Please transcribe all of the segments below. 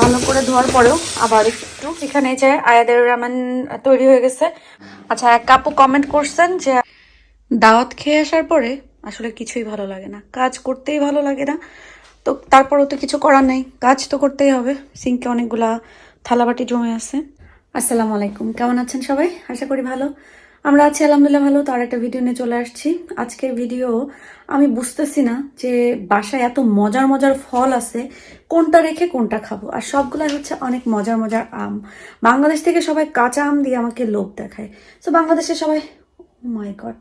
ভালো করে ধোয়ার পরেও আবার একটু এখানে যে আয়াদের রামান তৈরি হয়ে গেছে। আচ্ছা এক কাপু কমেন্ট করছেন যে দাওয়াত খেয়ে আসার পরে আসলে কিছুই ভালো লাগে না। কাজ করতেই ভালো লাগে না। তো তারপরেও তো কিছু করার নেই। কাজ তো করতেই হবে। সিঙ্কে অনেকগুলা থালাবাটি জমে আছে। আসসালামু আলাইকুম। কেমন আছেন সবাই? আশা করি ভালো। আমরা আছি আলহামদুলিল্লাহ ভালো। তো আর একটা ভিডিও নিয়ে চলে আসছি। আজকের ভিডিও আমি বুঝতেছি না যে বাসায় এত মজার মজার ফল আছে। কোনটা রেখে কোনটা খাব? আর সবগুলাই হচ্ছে অনেক মজার মজার আম। বাংলাদেশ থেকে সবাই কাঁচা আম দিয়ে আমাকে লোভ দেখায়। তো বাংলাদেশে সবাই মাই গড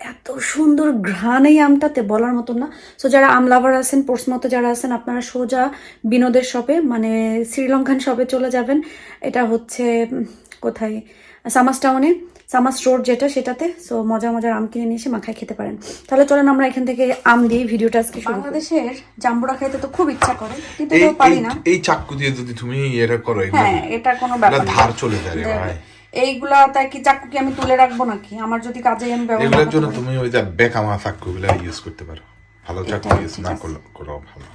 এত সুন্দর ঘ্রাণ এই আমটাতে বলার মতো না। সো যারা আম লাভার আছেন মতো যারা আছেন, আপনারা সোজা বিনোদের শপে মানে শ্রীলঙ্কান শপে চলে যাবেন। এটা হচ্ছে কোথায়? সামাস টাউনে সামাস রোড যেটা সেটাতে সো মজা মজার আম কিনে নিয়ে এসে মাখায় খেতে পারেন। তাহলে চলেন আমরা এখান থেকে আম দিয়ে ভিডিওটা আজকে বাংলাদেশের জাম্বুরা খাইতে তো খুব ইচ্ছা করে কিন্তু এটাও পারি না। এই চাক্কু দিয়ে যদি তুমি এটা করো এগুলো হ্যাঁ এটা কোনো ব্যাপার না। ধার চলে যায় ভাই। এইগুলা তাই কি চাকু কি আমি তুলে রাখব নাকি? আমার যদি কাজে আমি ব্যবহার এগুলোর জন্য তুমি ওই যে বেকামা ইউজ করতে পারো। ভালো চাক্কু ইউজ না করলে করো ভালো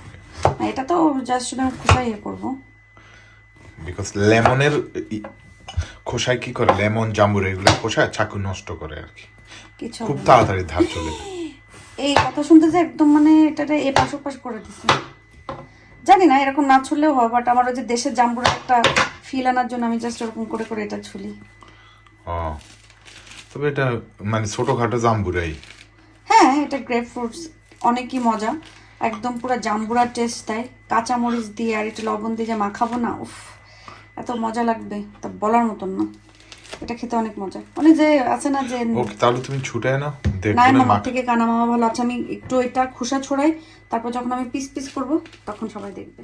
এটা তো জাস্ট আমি কোথায় ইয়ে করব বিকজ লেমনের খোসায় কি করে? লেমন জাম্বুর এগুলো খোসায় চাকু নষ্ট করে আর কি। কিছু খুব তাড়াতাড়ি ধার চলে যায়। এই কথা শুনতে যে একদম মানে এটাতে এপাশ ওপাশ করে দিচ্ছে। জানি না এরকম না ছুললেও হয় বাট আমার ওই যে দেশের জাম্বুর একটা ফিল আনার জন্য আমি জাস্ট এরকম করে করে এটা ছুলি। ও। তবে এটা মানে ছোটখাটো জাম্বুরাই। হ্যাঁ এটা গ্রেপ ফ্রুটস অনেকই মজা। একদম পুরো জাম্বুরা টেস্ট দেয় কাঁচা মরিচ দিয়ে আর একটু লবণ দিয়ে যে মাখাবো না উফ। এত মজা লাগবে তা বলার মতন না। এটা খেতে অনেক মজা। মানে যে আছে না যে ওকে তাহলে তুমি ছুটে না না মামার থেকে কানা মামা ভালো আছে আমি একটু এটা খোসা ছড়াই তারপর যখন আমি পিস পিস করব তখন সবাই দেখবে।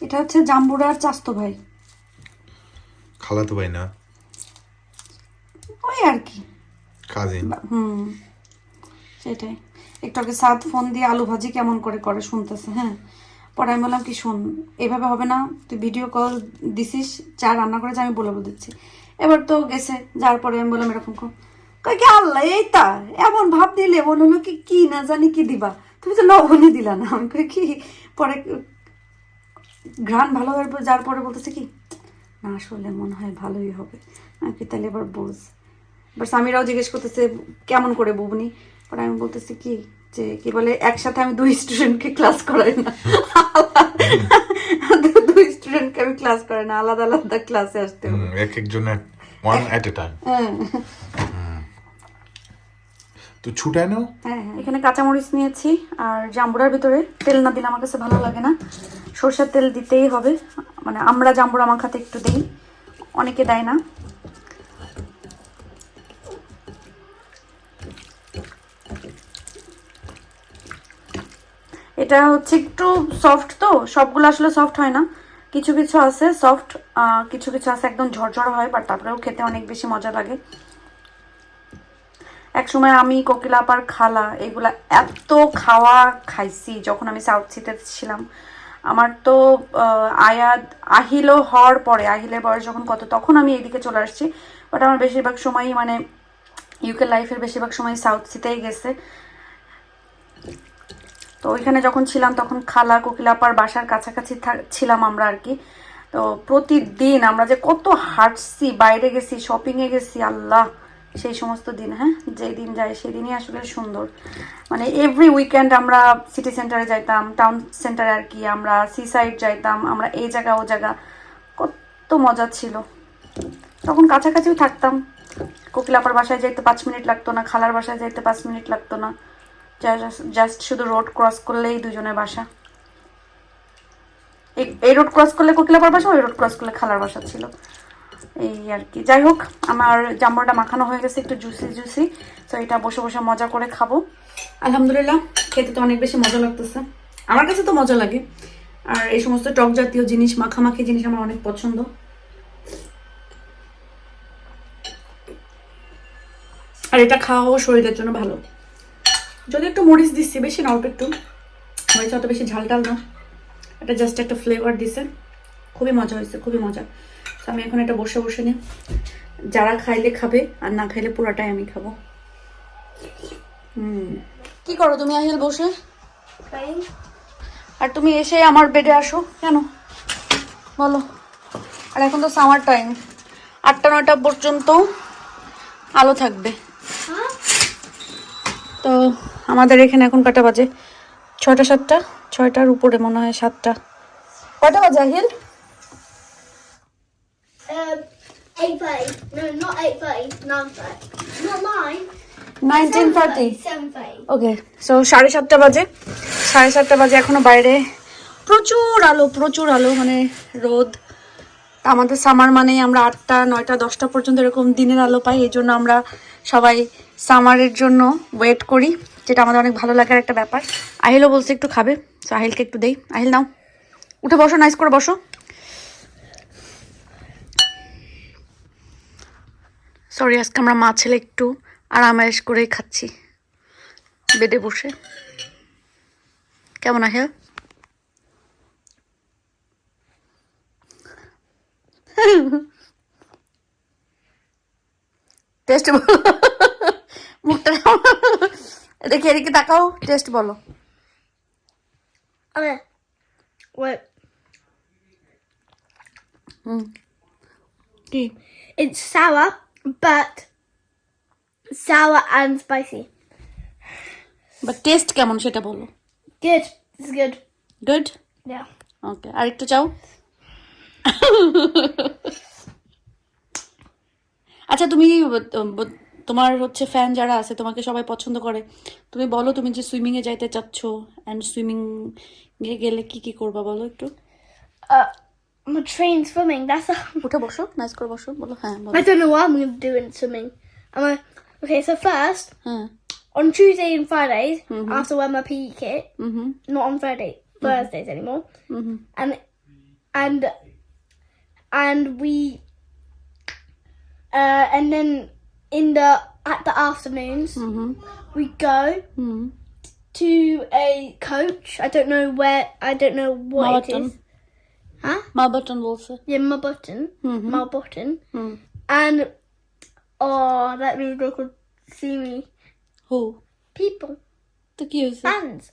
এটা হচ্ছে জাম্বুরার চাস্তো ভাই। খালাতো ভাই না? ওই আর কি। কাজিন। হুম সেটাই। একটু আগে সাত ফোন দিয়ে আলু ভাজি কেমন করে করে শুনতেছে হ্যাঁ? পরে আমি বললাম কি, শোন, এভাবে হবে না, তুই ভিডিও কল দিছিস, চা রান্না করে যা আমি বলে দিচ্ছি। এবার তো গেছে যার পরে আমি বললাম এরকম কর। কই কি, আল্লাহ, এই তা, এমন ভাব দিলে মনে হলো কি কি না জানি কি দিবা। তুমি তো লবণই দিলা না। আমি কই কি, পরে ঘ্রাণ ভালো হওয়ার পর যার পরে বলতেছে কি, না, আসলে মনে হয় ভালোই হবে। আমি কি তাহলে এবার বোঝ। এবার স্বামীরাও জিজ্ঞেস করতেছে, কেমন করে বুবনি? পরে আমি বলতেছি কি যে কি বলে একসাথে আমি দুই স্টুডেন্টকে ক্লাস করাই না। দুই স্টুডেন্টকে আমি ক্লাস করাই না আলাদা আলাদা ক্লাসে আসতে হবে। এক একজনের ওয়ান এট এ টাইম তো ছুটায় নাও। হ্যাঁ হ্যাঁ। এখানে কাঁচামরিচ নিয়েছি আর জাম্বুরার ভিতরে তেল না দিলে আমার কাছে ভালো লাগে না। সরষের তেল দিতেই হবে মানে আমরা জাম্বুরা মাখাতে একটু দিই অনেকে দেয় না। এটা হচ্ছে একটু সফট তো সবগুলো আসলে সফট হয় না। কিছু কিছু আছে সফট কিছু কিছু আছে একদম ঝরঝর হয় বাট তারপরেও খেতে অনেক বেশি মজা লাগে। এক সময় আমি কোকিলা কোকিলাপার খালা এগুলা এত খাওয়া খাইছি যখন আমি সাউথ সিতে ছিলাম। আমার তো আহ, আয়াত আহিলও হওয়ার পরে আহিলের বয়স যখন কত তখন আমি এইদিকে চলে আসছি। বাট আমার বেশিরভাগ সময়ই মানে ইউকে লাইফের বেশিরভাগ সময় সাউথ সিতেই গেছে। তো ওইখানে যখন ছিলাম তখন খালা কোকিলাপার বাসার কাছাকাছি ছিলাম আমরা আর কি। তো প্রতিদিন আমরা যে কত হাঁটছি, বাইরে গেছি শপিংয়ে গেছি, আল্লাহ, সেই সমস্ত দিন হ্যাঁ? যেই দিন যায় সেদিনই আসলে সুন্দর। মানে এভরি উইকেন্ড আমরা সিটি সেন্টারে যাইতাম টাউন সেন্টারে আর কি, আমরা সি সাইড যাইতাম, আমরা এই জায়গা, ও জায়গা। কত মজা ছিল। তখন কাছাকাছিও থাকতাম। কোকিলাপার বাসায় যাইতে পাঁচ মিনিট লাগতো না, খালার বাসায় যাইতে পাঁচ মিনিট লাগতো না। জাস্ট শুধু রোড ক্রস করলেই দুজনের বাসা। এই- রোড ক্রস করলে কোকিলাপার বাসা, ওই রোড ক্রস করলে খালার বাসা ছিল। এই আর কি। যাই হোক, আমার জাম্বরটা মাখানো হয়ে গেছে, একটু জুসি জুসি তো এটা বসে বসে মজা করে খাব। আলহামদুলিল্লাহ, খেতে তো অনেক বেশি মজা লাগতেছে। আমার কাছে তো মজা লাগে। আর এই সমস্ত টক জাতীয় জিনিস, মাখামাখি জিনিস আমার অনেক পছন্দ। আর এটা খাওয়াও শরীরের জন্য ভালো। যদি একটু মরিচ দিচ্ছি বেশি না অল্প একটু। মরিচ অত বেশি ঝাল টাল না। এটা জাস্ট একটা ফ্লেভার দিছে। খুবই মজা হয়েছে খুবই মজা। তো আমি এখন এটা বসে বসে নিই। যারা খাইলে খাবে আর না খাইলে পুরাটাই আমি খাব। হুম। কি করো তুমি আহিল বসে? আর তুমি এসে আমার বেডে আসো কেন? বলো। আর এখন তো সামার টাইম আটটা নটা পর্যন্ত আলো থাকবে। তো আমাদের এখানে এখন কটা বাজে? ছয়টা সাতটা? ছয়টার উপরে মনে হয় সাতটা। কয়টা বাজে আহিল? Um. ওকে সো সাড়ে সাতটা বাজে। সাড়ে সাতটা বাজে এখনও বাইরে। প্রচুর আলো প্রচুর আলো মানে রোদ। আমাদের সামার মানে আমরা আটটা নয়টা দশটা পর্যন্ত এরকম দিনের আলো পাই এই জন্য আমরা সবাই সামারের জন্য ওয়েট করি যেটা আমাদের অনেক ভালো লাগার একটা ব্যাপার। আহিলও বলছে একটু খাবে তো আহিলকে একটু দেই। আহিল নাও। উঠে বসো নাইস করে বসো। সরি আজকে আমরা মা ছেলে একটু আরামায়েশ করেই খাচ্ছি। বেডে বসে। কেমন আহিল? টেস্ট মুখটা দেখি এদিকে তাকাও টেস্ট বলো Okay. Wait. কি It's sour, but sour and spicy. বা টেস্ট কেমন সেটা বলো Good. It's good. Good Yeah. Okay আর চাও আচ্ছা তুমি তোমার হচ্ছে ফ্যান যারা আছে তোমাকে সবাই পছন্দ করে তুমি বলো তুমি যে সুইমিং এ যাইতে চাচ্ছ এন্ড সুইমিং এ গেলে কি কি করবা বলো একটু Uh, swimming. That's a. উঠে বসো নাইস করে বসো বলো হ্যাঁ বলো I'm going to do in swimming. I'm a. Okay, so first, হ্যাঁ on Tuesday and Fridays, I have to wear my PE kit. Hmm Not on Friday, Thursdays anymore. Hmm and and and we uh, and then in the at the afternoons mm-hmm. we go mm-hmm. to a coach. I don't know where. I don't know what Martin. it is. Huh? Marburton also. Yeah, Marburton. Mm-hmm. button Mm. And oh, that means girl could see me. Who? People. The kids. Fans.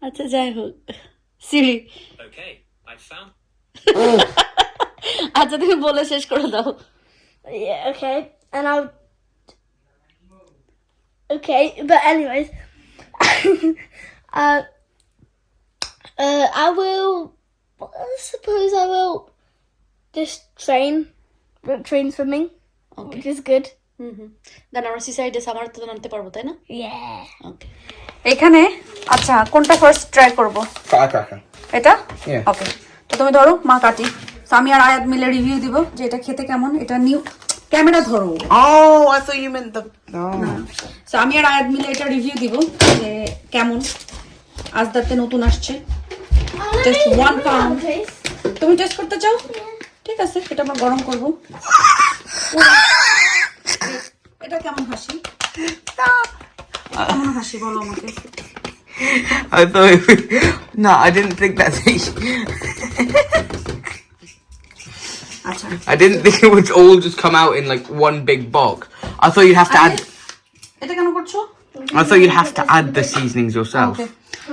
That's a Siri. Okay, I found. আচ্ছা তুমি বলে শেষ করে দাও Yeah, okay. And I'll. Okay, but anyways. uh, uh, I will. I suppose I will just train. Train swimming, okay which is good. হুম হুম দেন আমরা সিসাইডে summer তো নামতে পারব তাই না Yeah. ওকে এখানে আচ্ছা কোনটা ফার্স্ট ট্রাই করব. এটা Yeah. ওকে তো তুমি ধরো মা কাটি তো আমি আর আয়াত মিলে রিভিউ দিব যে এটা খেতে কেমন এটা নিউ ক্যামেরা ধরো the. No. আমি আর আয়াত মিলে এটা রিভিউ দিব যে কেমন আজদাতে নতুন আসছে one pound. তুমি টেস্ট করতে চাও ঠিক আছে এটা আমরা গরম করব এটা কেমন হাসি কেমন হাসি বলো আমাকে I thought. No, I didn't think that's. আচ্ছা I didn't think it would all just come out in like one big bulk. I thought you'd have to add. এটা কেন করছো I thought you'd have to add the seasonings yourself. Okay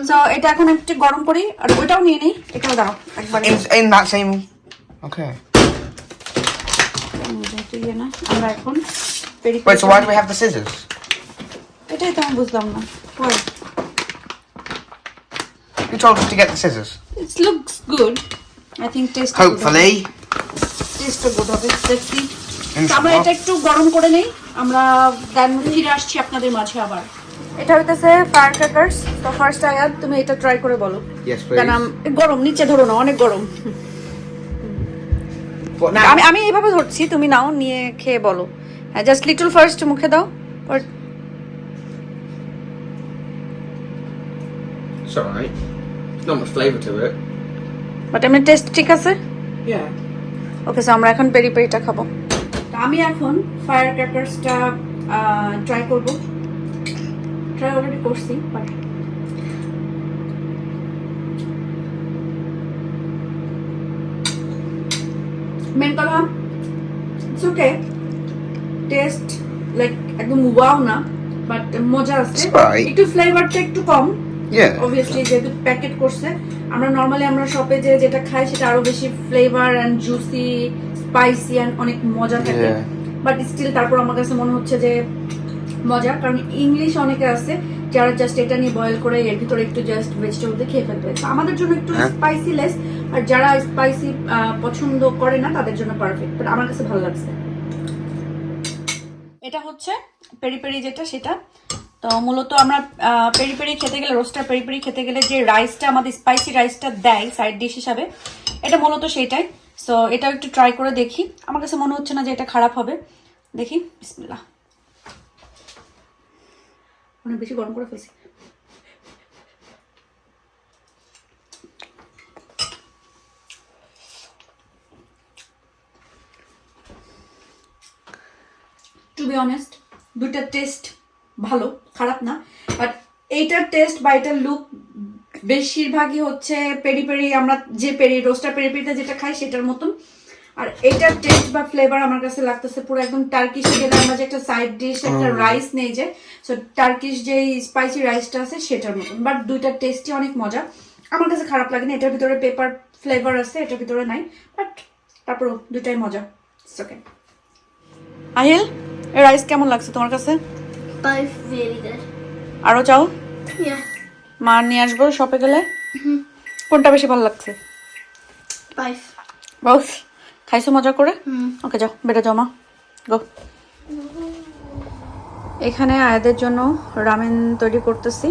so এটা এখন একটু গরম করি আর ওইটাও নিয়ে নেই এটাও দাও একবারে In, in that same. Okay. যেহেতু ইয়ে না আমরা এখন peri Wait, so why do we have the scissors? এটাই তো আমি বুঝলাম না Why? You told us to get the scissors. It looks good. I think taste Hopefully. Taste good হবে দেখছি. আমরা এটা একটু গরম করে নেই। আমরা দেন ফিরে আসছি আপনাদের মাঝে আবার। এটা হইতেছে ফায়ার ক্র্যাকারস তো ফার্স্ট আয়াত তুমি এটা ট্রাই করে বলো। দেন গরম নিচে ধরো না অনেক গরম। আমি আমি এইভাবে ধরছি তুমি নাও নিয়ে খেয়ে বলো। হ্যাঁ জাস্ট লিটল ফার্স্ট মুখে দাও but It's alright. Not much flavour to it. ঠিক আছে? Yeah. ওকে সো আমরা এখন পেরি পেরিটা খাব। আমি এখন ফায়ার ক্র্যাকারসটা ট্রাই করব। ট্রাই অলরেডি করছি বাট মেন কথা ইটস ওকে টেস্ট লাইক একদম ওয়াও না বাট মজা আছে। একটু ফ্লেভারটা একটু কম. অবভিয়াসলি যেহেতু প্যাকেট করছে আমরা নর্মালি আমরা শপে যে যেটা খাই সেটা আরও বেশি flavour and juicy spicy and অনেক মজা থাকে। বাট স্টিল তারপর আমার কাছে মনে হচ্ছে যে মজা কারণ ইংলিশ অনেকে আছে যারা জাস্ট এটা নিয়ে বয়েল করে এর ভিতরে একটু জাস্ট ভেজিটেবল দিয়ে খেয়ে ফেলবে তো আমাদের জন্য একটু হ্যাঁ। স্পাইসি লেস আর যারা স্পাইসি পছন্দ করে না তাদের জন্য পারফেক্ট বাট আমার কাছে ভালো লাগছে। এটা হচ্ছে পেরি পেরি যেটা সেটা তো মূলত আমরা পেরি পেরি খেতে গেলে রোস্টার পেরি পেরি খেতে গেলে যে রাইসটা আমাদের স্পাইসি রাইসটা দেয় সাইড ডিশ হিসাবে, এটা মূলত সেটাই। সো এটা একটু ট্রাই করে দেখি। আমার কাছে মনে হচ্ছে না যে এটা খারাপ হবে। দেখি, বিসমিল্লাহ। অনেক বেশি গরম করে ফেলছি। টু বি অনেস্ট দুইটার টেস্ট ভালো খারাপ না। বাট এইটার টেস্ট বা এটার লুক বেশিরভাগই হচ্ছে পেরি পেরি আমরা যে পেরি রোস্টার পেরি পেরিতে যেটা খাই সেটার মতন। আর এটার টেস্ট বা ফ্লেভার আমার কাছে লাগতেছে পুরো একদম টার্কিশে গেলে আমরা যে একটা সাইড ডিশ একটা রাইস নেই যে সো টার্কিশ যে স্পাইসি রাইসটা আছে সেটার মতন। বাট দুইটার টেস্টই অনেক মজা। আমার কাছে খারাপ লাগে না এটার ভিতরে পেপার ফ্লেভার আছে এটার ভিতরে নাই। বাট তারপর দুইটাই মজা। ওকে আহিল এই রাইস কেমন লাগছে তোমার কাছে? Really good. আরও চাও? Yeah. মা নিয়ে আসব শপে গেলে? কোনটা বেশি ভালো লাগছে? Both. বস খাইছো মজা করে? ওকে যাও বেটা যাও মা। গো এখানে আয়াদের জন্য রামেন তৈরি করতেছি।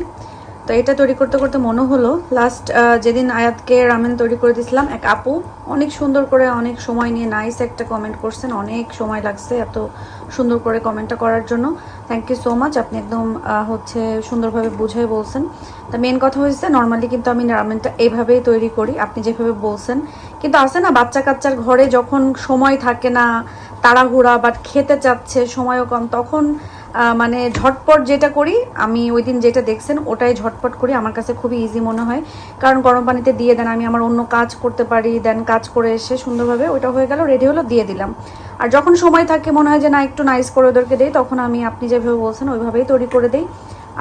তো এটা তৈরি করতে করতে মনে হলো লাস্ট যেদিন আয়াতকে রামেন তৈরি করে দিয়েছিলাম এক আপু অনেক সুন্দর করে অনেক সময় নিয়ে নাইস একটা কমেন্ট করছেন, অনেক সময় লাগছে এত সুন্দর করে কমেন্টটা করার জন্য। থ্যাংক ইউ সো মাচ আপনি একদম হচ্ছে সুন্দরভাবে বুঝিয়ে বলছেন। তা মেন কথা হয়েছে নর্মালি কিন্তু আমি রামেনটা এইভাবেই তৈরি করি, আপনি যেভাবে বলছেন। কিন্তু আছে না, বাচ্চা কাচ্চার ঘরে যখন সময় থাকে না, তাড়াহুড়া বাট খেতে চাচ্ছে, সময়ও কম, তখন মানে ঝটপট যেটা করি, আমি ওই দিন যেটা দেখছেন ওটাই ঝটপট করি, আমার কাছে খুবই ইজি মনে হয়। কারণ গরম পানিতে দিয়ে দেন, আমি আমার অন্য কাজ করতে পারি, দেন কাজ করে এসে সুন্দরভাবে ওইটা হয়ে গেল রেডি হলো, দিয়ে দিলাম। আর যখন সময় থাকে, মনে হয় যে না, একটু নাইস করে ওদেরকে দিই, তখন আমি আপনি যেভাবে বলছেন, ওইভাবেই তৈরি করে দিই।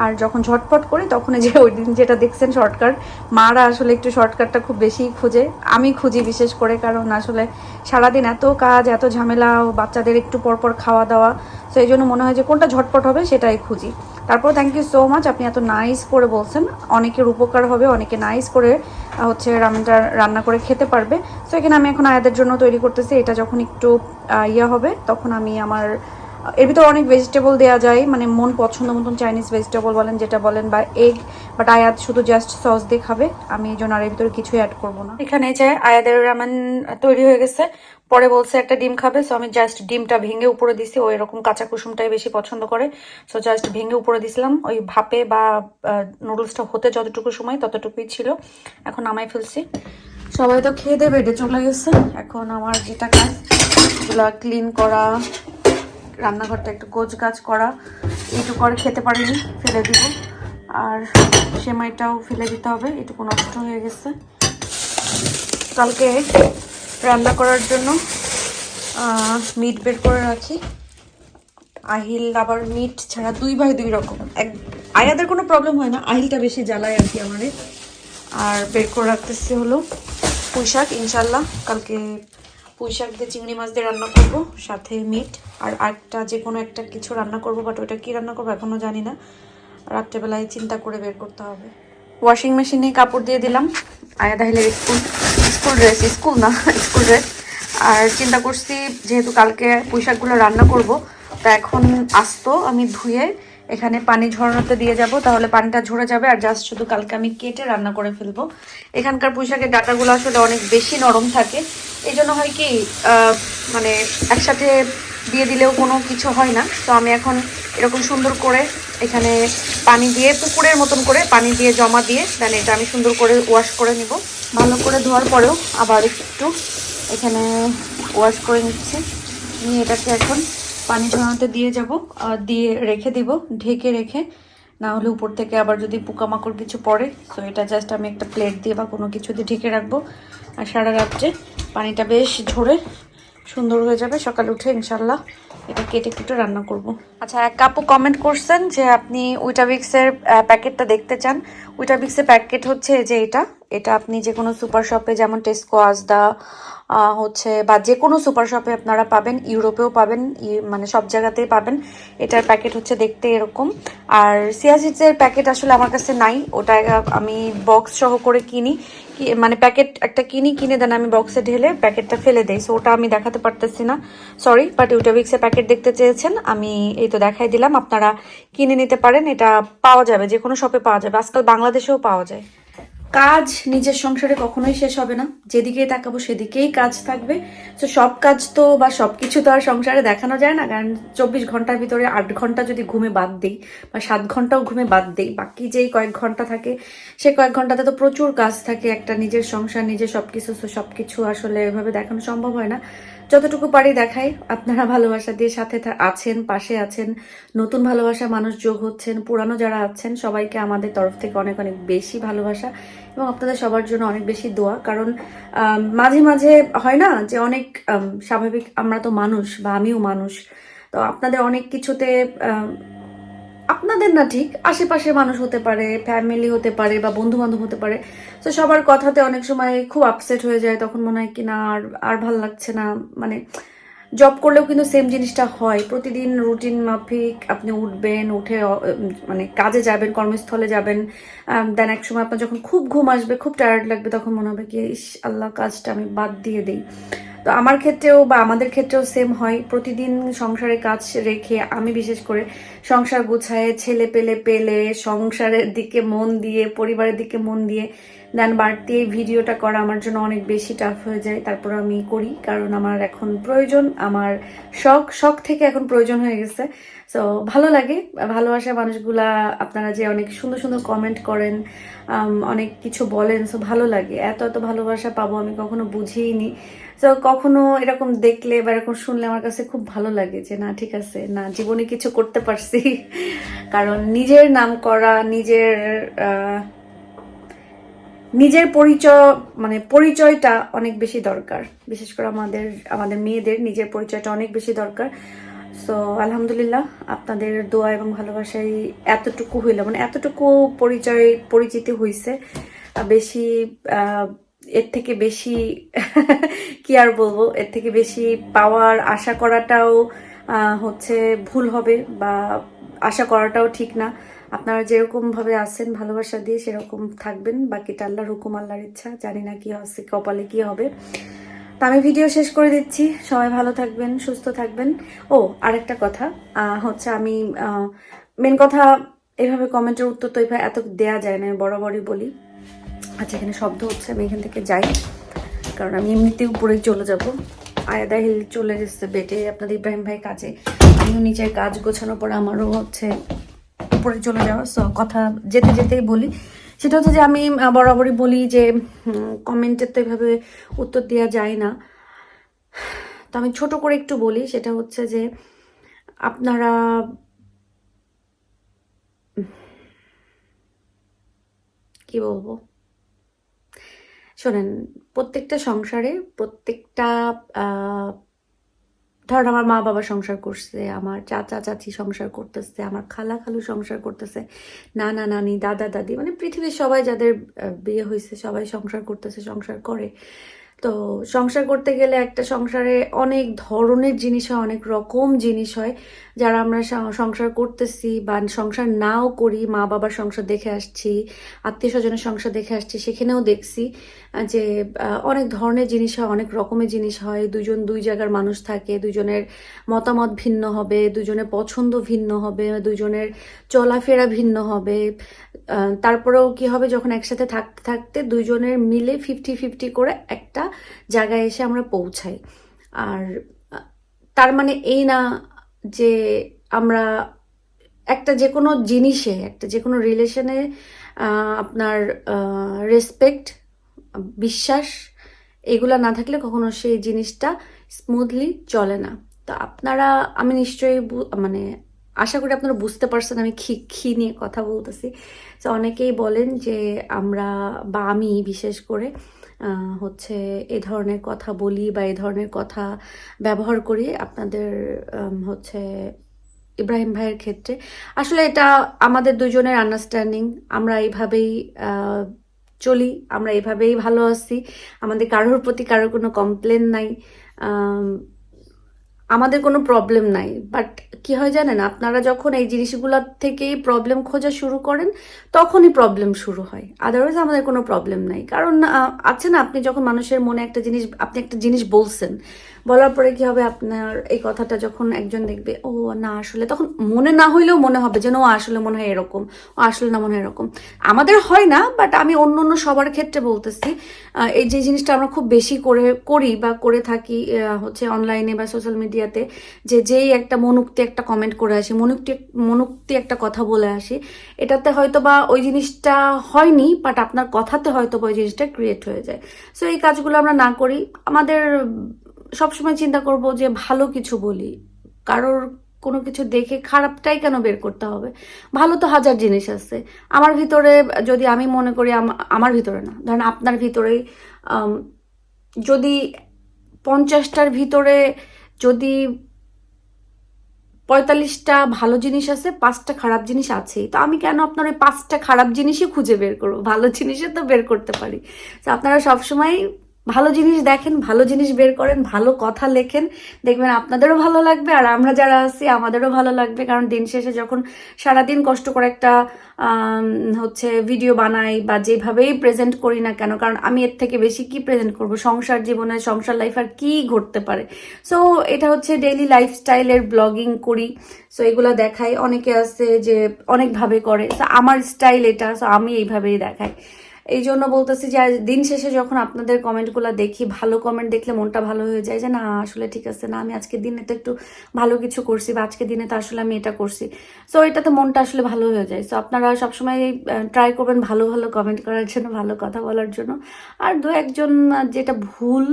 আর যখন ঝটপট করি, তখন যে ওই দিন যেটা দেখছেন শর্টকাট মারা আসলে একটু শর্টকাটটা খুব বেশি খুঁজে। আমি খুঁজি বিশেষ করে কারণ আসলে সারাদিন এত কাজ, এত ঝামেলা বাচ্চাদের একটু পরপর খাওয়া দাওয়া। তো এই জন্য মনে হয় যে কোনটা ঝটপট হবে সেটাই খুঁজি। তারপর থ্যাংক ইউ সো মাচ আপনি এত নাইস করে বলছেন। অনেকের উপকার হবে, অনেকে নাইস করে হচ্ছে রান্নাটা রান্না করে খেতে পারবে। সো এখানে আমি এখন আয়াদের জন্য তৈরি করতেছি। এটা যখন একটু ইয়ে হবে, তখন আমি আমার এর ভিতরে অনেক ভেজিটেবল দেওয়া যায় মানে মন পছন্দ মতন চাইনিজ ভেজিটেবল বলেন যেটা বলেন, বা এগ বাট আয়াত শুধু জাস্ট সস দিয়ে খাবে, আমি এই জন্য আর এর ভিতরে কিছুই অ্যাড করব না। এখানে যে আয়াদের রামেন তৈরি হয়ে গেছে, পরে বলছে একটা ডিম খাবে সো আমি জাস্ট ডিমটা ভেঙে উপরে দিছি, ও এরকম কাঁচা কুসুমটাই বেশি পছন্দ করে সো জাস্ট ভেঙে উপরে দিছিলাম, ওই ভাপে বা নুডলসটা হতে যতটুকু সময় ততটুকুই ছিল, এখন নামাই ফেলছি। সবাই তো খেয়ে দেবে বেডে চলে গেছে, এখন আমার যেটা কাজ ক্লিন করা রান্নাঘরটা একটু গোছ গাছ করা, এইটুকু করে খেতে পারিনি, ফেলে দিব। আর সেমাইটাও ফেলে দিতে হবে, এটুকু নষ্ট হয়ে গেছে। কালকে রান্না করার জন্য মিট বের করে রাখি। আহিল আবার মিট ছাড়া দুই ভাই দুই রকম। এক, আয়াদের কোনো প্রবলেম হয় না, আহিলটা বেশি জ্বালায় আর কি আমারে আর বের করে রাখতেছি হলো পুঁই শাক ইনশাল্লাহ কালকে পুঁই শাক দিয়ে চিংড়ি মাছ দিয়ে রান্না করব, সাথে মিট আর আরেকটা যে কোনো একটা কিছু রান্না করব বাট ওটা কি রান্না করব এখনও জানি না। রাত্রেবেলায় চিন্তা করে বের করতে হবে। ওয়াশিং মেশিনে কাপড় দিয়ে দিলাম। আয়া দাহিলের স্কুল স্কুল ড্রেস স্কুল না, স্কুল ড্রেস আর চিন্তা করছি, যেহেতু কালকে পুঁই শাকগুলো রান্না করব, তা এখন আসতো আমি ধুয়ে এখানে পানি ঝরানোতে দিয়ে যাব, তাহলে পানিটা ঝরে যাবে, আর জাস্ট শুধু কালকে আমি কেটে রান্না করে ফেলব। এখানকার পুঁইশাকের ডাটাগুলো আসলে অনেক বেশি নরম থাকে। এই জন্য হয় কি মানে একসাথে দিয়ে দিলেও কোনো কিছু হয় না। তো আমি এখন এরকম সুন্দর করে এখানে পানি দিয়ে, পুকুরের মতন করে পানি দিয়ে জমা দিয়ে দেন এটা আমি সুন্দর করে ওয়াশ করে নিব। ভালো করে ধোয়ার পরেও আবার একটু এখানে ওয়াশ করে নিচ্ছি। নিয়ে এটাকে এখন পানি ঝরানোতে দিয়ে যাব দিয়ে রেখে দিব ঢেকে রেখে। না হলে উপর থেকে আবার যদি পোকামাকড় কিছু পড়ে তো এটা জাস্ট আমি একটা প্লেট দিয়ে বা কোনো কিছু দিয়ে ঢেকে রাখব। আর সারা রাত্রে পানিটা বেশ ঝরে সুন্দর হয়ে যাবে। সকালে উঠে ইনশাল্লাহ এটা কেটে কেটে রান্না করব। আচ্ছা এক কাপু কমেন্ট করছেন যে আপনি উইটাবিক্সের প্যাকেটটা দেখতে চান। উইটাবিক্সের প্যাকেট হচ্ছে যে এটা। এটা আপনি যে কোনো সুপার শপে যেমন টেস্কো আহ, হচ্ছে, বা যে কোনো সুপার শপে আপনারা পাবেন, ইউরোপেও পাবেন মানে সব জায়গাতেই পাবেন। এটার প্যাকেট হচ্ছে দেখতে এরকম। আর সিয়াসিডসের প্যাকেট আসলে আমার কাছে নাই। ওটা আমি বক্স সহ করে কিনি। মানে প্যাকেট একটা কিনি, কিনে দেন আমি বক্সে ঢেলে প্যাকেটটা ফেলে দেই। সো ওটা আমি দেখাতে পারতেছি না। সরি বাট ইউটাবিক্সের প্যাকেট দেখতে চেয়েছেন। আমি এই তো দেখাই দিলাম। আপনারা কিনে নিতে পারেন। এটা পাওয়া যাবে যে কোনো শপে পাওয়া যাবে। আজকাল বাংলাদেশেও পাওয়া যায়। কাজ নিজের সংসারে কখনোই শেষ হবে না। যেদিকেই তাকাবো সেদিকেই কাজ থাকবে। তো সব কাজ তো বা সব কিছু তো আর সংসারে দেখানো যায় না। কারণ চব্বিশ ঘণ্টার ভিতরে আট ঘণ্টা যদি ঘুমে বাদ দিই বা সাত ঘন্টাও ঘুমে বাদ দিই, বাকি যেই কয়েক ঘণ্টা থাকে, সে কয়েক ঘন্টাতে তো প্রচুর কাজ থাকে। একটা নিজের সংসার, নিজের সব কিছু সব কিছু আসলে এভাবে দেখানো সম্ভব হয় না। যতটুকু পারি দেখাই। আপনারা ভালোবাসা দিয়ে সাথে আছেন, পাশে আছেন। নতুন ভালোবাসা মানুষ যোগ হচ্ছেন, পুরানো যারা আছেন, সবাইকে আমাদের তরফ থেকে অনেক অনেক বেশি ভালোবাসা এবং আপনাদের সবার জন্য অনেক বেশি দোয়া। কারণ মাঝে মাঝে হয় না যে অনেক স্বাভাবিক আমরা তো মানুষ বা আমিও মানুষ। তো আপনাদের অনেক কিছুতে আপনাদের না ঠিক, আশেপাশের মানুষ হতে পারে ফ্যামিলি হতে পারে বা বন্ধু বান্ধব হতে পারে। তো সবার কথাতে অনেক সময় খুব আপসেট হয়ে যায়, তখন মনে হয় কি না, আর আর ভালো লাগছে না। মানে জব করলেও কিন্তু সেম জিনিসটা হয়। প্রতিদিন রুটিন মাফিক, আপনি উঠবেন, উঠে মানে কাজে যাবেন, কর্মস্থলে যাবেন দেন এক সময় আপনার যখন খুব ঘুম আসবে, খুব টায়ার্ড লাগবে, তখন মনে হবে কি, ইস, আল্লাহ, কাজটা আমি বাদ দিয়ে দিই। তো আমার ক্ষেত্রেও বা আমাদের ক্ষেত্রেও সেম হয়। প্রতিদিন সংসারে কাজ রেখে আমি বিশেষ করে সংসার গুছায়ে ছেলে পেলে পেলে, সংসারের দিকে মন দিয়ে, পরিবারের দিকে মন দিয়ে দেন বাড়তি এই ভিডিওটা করা আমার জন্য অনেক বেশি টাফ হয়ে যায়। তারপর আমি করি, কারণ আমার এখন প্রয়োজন, আমার শখ শখ থেকে এখন প্রয়োজন হয়ে গেছে। সো ভালো লাগে, ভালোবাসা মানুষগুলা, আপনারা যে অনেক সুন্দর সুন্দর কমেন্ট করেন অনেক কিছু বলেন সো ভালো লাগে। এত এত ভালোবাসা পাবো আমি কখনো বুঝিনি তো কখনো এরকম দেখলে বা এরকম শুনলে আমার কাছে খুব ভালো লাগে যে, না, ঠিক আছে, না, জীবনে কিছু করতে পারছি। কারণ নিজের নাম করা, নিজের নিজের পরিচয় মানে পরিচয়টা অনেক বেশি দরকার। বিশেষ করে আমাদের আমাদের মেয়েদের নিজের পরিচয়টা অনেক বেশি দরকার। সো আলহামদুলিল্লাহ, আপনাদের দোয়া এবং ভালোবাসায় এতটুকু হইল। মানে এতটুকু পরিচয়, পরিচিতি হইছে। বেশি এর থেকে বেশি কি আর বলব? এর থেকে বেশি পাওয়ার, আশা করাটাও হচ্ছে ভুল হবে বা আশা করাটাও ঠিক না। আপনারা যেরকম ভাবে আছেন, ভালোবাসা দিয়ে সেরকম থাকবেন। বাকিটা আল্লাহর হুকুম, আল্লাহর ইচ্ছা। জানি না কি হচ্ছে, কপালে কি হবে। তো আমি ভিডিও শেষ করে দিচ্ছি। সবাই ভালো থাকবেন, সুস্থ থাকবেন। ও, আরেকটা কথা হচ্ছে আমি মেন কথা এভাবে কমেন্টের উত্তর তো এভাবে এত দেয়া যায় না বরাবরই বলি। আচ্ছা এখানে শব্দ হচ্ছে, আমি এখান থেকে যাই। কারণ আমি এমনিতেই উপরেই চলে যাব। আয়াদা হিল চলে গেছে বেটে, আপনাদের ইব্রাহিম ভাই কাজে। আমিও নিচের কাজ গোছানোর পর আমারও হচ্ছে উপরে চলে যাওয়া সো কথা যেতে যেতেই বলি। সেটা হচ্ছে যে আমি বরাবরই বলি যে কমেন্টের তো এভাবে উত্তর দেওয়া যায় না। তো আমি ছোট করে একটু বলি, সেটা হচ্ছে যে আপনারা, কি বলব? শোনেন, প্রত্যেকটা সংসারে প্রত্যেকটা ধরেন আমার মা বাবা সংসার করছে, আমার চাচা চাচি সংসার করতেছে, আমার খালা খালু সংসার করতেছে নানা নানি দাদা দাদি মানে পৃথিবীর সবাই যাদের বিয়ে হয়েছে সবাই সংসার করতেছে, সংসার করে। তো সংসার করতে গেলে একটা সংসারে অনেক ধরনের জিনিস হয়, অনেক রকম জিনিস হয়, যারা আমরা সংসার করতেছি বা সংসার নাও করি, মা বাবার সংসার দেখে আসছি, আত্মীয় স্বজনের সংসার দেখে আসছি, সেখানেও দেখছি যে অনেক ধরনের জিনিস হয়, অনেক রকমের জিনিস হয় দুজন দুই জায়গার মানুষ থাকে দুজনের মতামত ভিন্ন হবে দুজনের পছন্দ ভিন্ন হবে দুজনের চলাফেরা ভিন্ন হবে তারপরেও কি হবে, যখন একসাথে থাকতে থাকতে দুজনের মিলে ফিফটি ফিফটি করে একটা জায়গায় এসে আমরা পৌঁছাই। আর, তার মানে এই না যে আমরা একটা যে কোনো জিনিসে, একটা যে কোনো রিলেশনে আপনার রেসপেক্ট বিশ্বাস এগুলা না থাকলে কখনো সেই জিনিসটা স্মুথলি চলে না। তো আপনারা, আমি নিশ্চয়ই মানে আশা করি আপনারা বুঝতে পারছেন আমি খি খি নিয়ে কথা বলতেছি। তো অনেকেই বলেন যে আমরা বা আমি বিশেষ করে হচ্ছে এ ধরনের কথা বলি বা এ ধরনের কথা ব্যবহার করি আপনাদের হচ্ছে ইব্রাহিম ভাইয়ের ক্ষেত্রে। আসলে এটা আমাদের দুজনের আন্ডারস্ট্যান্ডিং আমরা এইভাবেই চলি, আমরা এভাবেই ভালো আছি। আমাদের কারোর প্রতি কারোর কোনো কমপ্লেন নাই। আমাদের কোনো প্রবলেম নাই। বাট কি হয় জানেন, আপনারা যখন এই জিনিসগুলোর থেকে প্রবলেম খোঁজা শুরু করেন, তখনই প্রবলেম শুরু হয়। আদারওয়াইজ আমাদের কোনো প্রবলেম নাই। কারণ আছে না, আপনি যখন মানুষের মনে একটা জিনিস, আপনি একটা জিনিস বলছেন বলার পরে কি হবে? আপনার এই কথাটা যখন একজন দেখবে, ও, না, আসলে তখন মনে না হইলেও মনে হবে যেন ও আসলে মনে হয় এরকম, ও, আসলে না, মনে হয় এরকম। আমাদের হয় না বাট আমি অন্য অন্য সবার ক্ষেত্রে বলতেছি এই যে জিনিসটা আমরা খুব বেশি করে করি বা করে থাকি হচ্ছে অনলাইনে বা সোশ্যাল মিডিয়াতে যে যেই একটা মনুক্তি একটা কমেন্ট করে আসি, মনুক্তি মনুক্তি একটা কথা বলে আসি, এটাতে হয়তো বা ওই জিনিসটা হয়নি বাট আপনার কথাতে হয়তো বা ওই জিনিসটা ক্রিয়েট হয়ে যায়। সো এই কাজগুলো আমরা না করি। আমাদের সবসময় চিন্তা করব যে ভালো কিছু বলি। কারোর কোনো কিছু দেখে খারাপটাই কেন বের করতে হবে? ভালো তো হাজার জিনিস আছে। আমার ভিতরে যদি আমি মনে করি আমার ভিতরে না, ধরেন আপনার ভিতরেই যদি পঞ্চাশটার ভিতরে যদি পঁয়তাল্লিশটা ভালো জিনিস আছে, পাঁচটা খারাপ জিনিস আছেই। তো আমি কেন আপনার ওই পাঁচটা খারাপ জিনিসই খুঁজে বের করব? ভালো জিনিসে তো বের করতে পারি। তো আপনারা সবসময় ভালো জিনিস দেখেন, ভালো জিনিস বের করেন, ভালো কথা লেখেন, দেখবেন আপনাদেরও ভালো লাগবে আর আমরা যারা আছি আমাদেরও ভালো লাগবে। কারণ দিন শেষে যখন সারাদিন কষ্ট করে একটা হচ্ছে ভিডিও বানাই বা যেভাবেই প্রেজেন্ট করি না কেন, কারণ আমি এর থেকে বেশি কি প্রেজেন্ট করব? সংসার জীবনে, সংসার লাইফ আর কী ঘটতে পারে? সো এটা হচ্ছে ডেইলি লাইফস্টাইলের ব্লগিং করি। সো এগুলো দেখাই। অনেকে আছে যে অনেকভাবে করে। সো আমার স্টাইল এটা। সো আমি এইভাবেই দেখাই। এই জন্য বলতেছি যে দিন শেষে যখন আপনাদের কমেন্টগুলো দেখি, ভালো কমেন্ট দেখলে মনটা ভালো হয়ে যায় যে, না, আসলে ঠিক আছে, না, আমি আজকে দিনে তো একটু ভালো কিছু করছি বা আজকে দিনে তো আসলে আমি এটা করছি। সো এটাতে মনটা আসলে ভালো হয়ে যায়। সো আপনারা সবসময় ট্রাই করবেন ভালো ভালো কমেন্ট করার জন্য, ভালো কথা বলার জন্য। আর দু একজন যেটা ভুল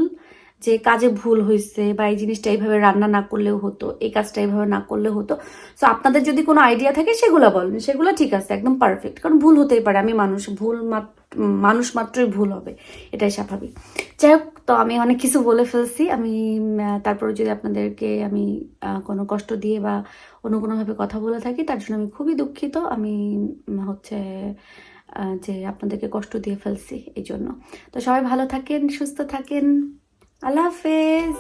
যে কাজে ভুল হয়েছে বা এই জিনিসটা এইভাবে রান্না না করলেও হতো, এই কাজটা এইভাবে না করলেও হতো। সো আপনাদের যদি কোনো আইডিয়া থাকে, সেগুলো বলেন। সেগুলো ঠিক আছে, একদম পারফেক্ট কারণ ভুল হতেই পারে। আমি মানুষ, ভুল মানুষ মাত্রই ভুল হবে। এটাই স্বাভাবিক। যাই হোক, তো আমি অনেক কিছু বলে ফেলছি। আমি তারপরে যদি আপনাদেরকে আমি কোনো কষ্ট দিয়ে বা অন্য কোনোভাবে কথা বলে থাকি, তার জন্য আমি খুবই দুঃখিত। আমি হচ্ছে যে আপনাদেরকে কষ্ট দিয়ে ফেলছি এই জন্য। তো সবাই ভালো থাকেন, সুস্থ থাকেন। আল্লাহ হাফেজ।